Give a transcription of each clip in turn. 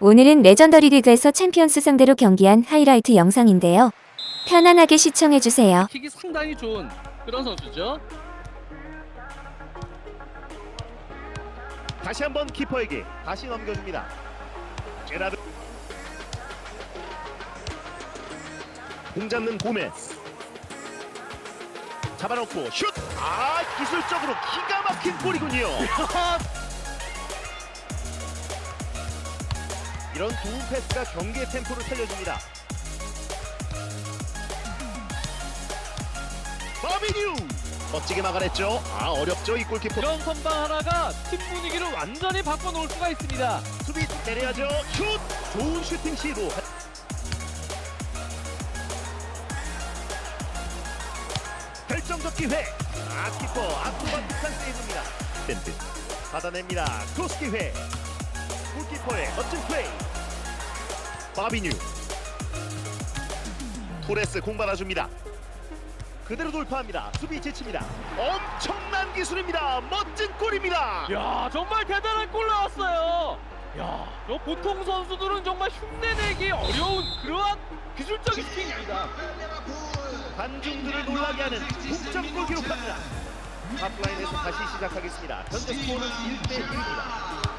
오늘은 레전더리 리그에서 챔피언스 상대로 경기한 하이라이트 영상인데요. 편안하게 시청해주세요. 킥이 상당히 좋은 그런 선수죠. 다시 한번 키퍼에게 다시 넘겨줍니다. 제라드 공 잡는 고메스 잡아놓고 슛! 아 기술적으로 기가 막힌 골이군요. 이런 좋은 패스가 경기의 템포를 살려줍니다. 바비뉴 멋지게 막아냈죠. 아 어렵죠 이 골키퍼. 이런 선방 하나가 팀 분위기를 완전히 바꿔놓을 수가 있습니다. 수비 내려야죠. 슛! 좋은 슈팅 시도. 결정적 기회. 아 키퍼 아크로바틱한 세이브입니다. 밴드 받아냅니다. 크로스 기회. 골키퍼의 멋진 플레이. 바비뉴. 토레스 공 받아줍니다. 그대로 돌파합니다. 수비 지칩니다. 엄청난 기술입니다. 멋진 골입니다. 야 정말 대단한 골 나왔어요. 야, 저 보통 선수들은 정말 흉내내기 어려운 그러한 기술적인 슈팅입니다. 관중들을 놀라게 하는 동점골 기록합니다. 탑라인에서 다시 시작하겠습니다. 현재 스코어는 1대 1입니다.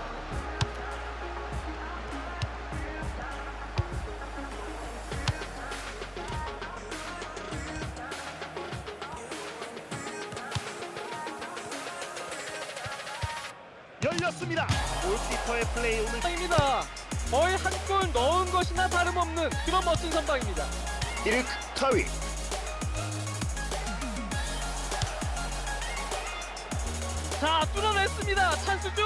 열렸습니다. 골키퍼의 플레이 오늘 입니다. 거의 한 골 넣은 것이나 다름없는 그런 멋진 선방입니다. 이르크 타위 자, 뚫어냈습니다. 찬스죠?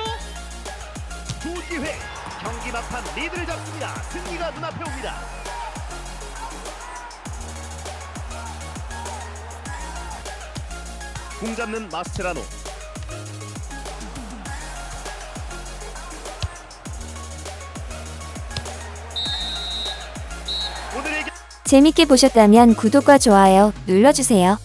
좋은 기회 경기 막판 리드를 잡습니다. 승리가 눈앞에 옵니다. 공 잡는 마스체라노 재밌게 보셨다면 구독과 좋아요 눌러주세요.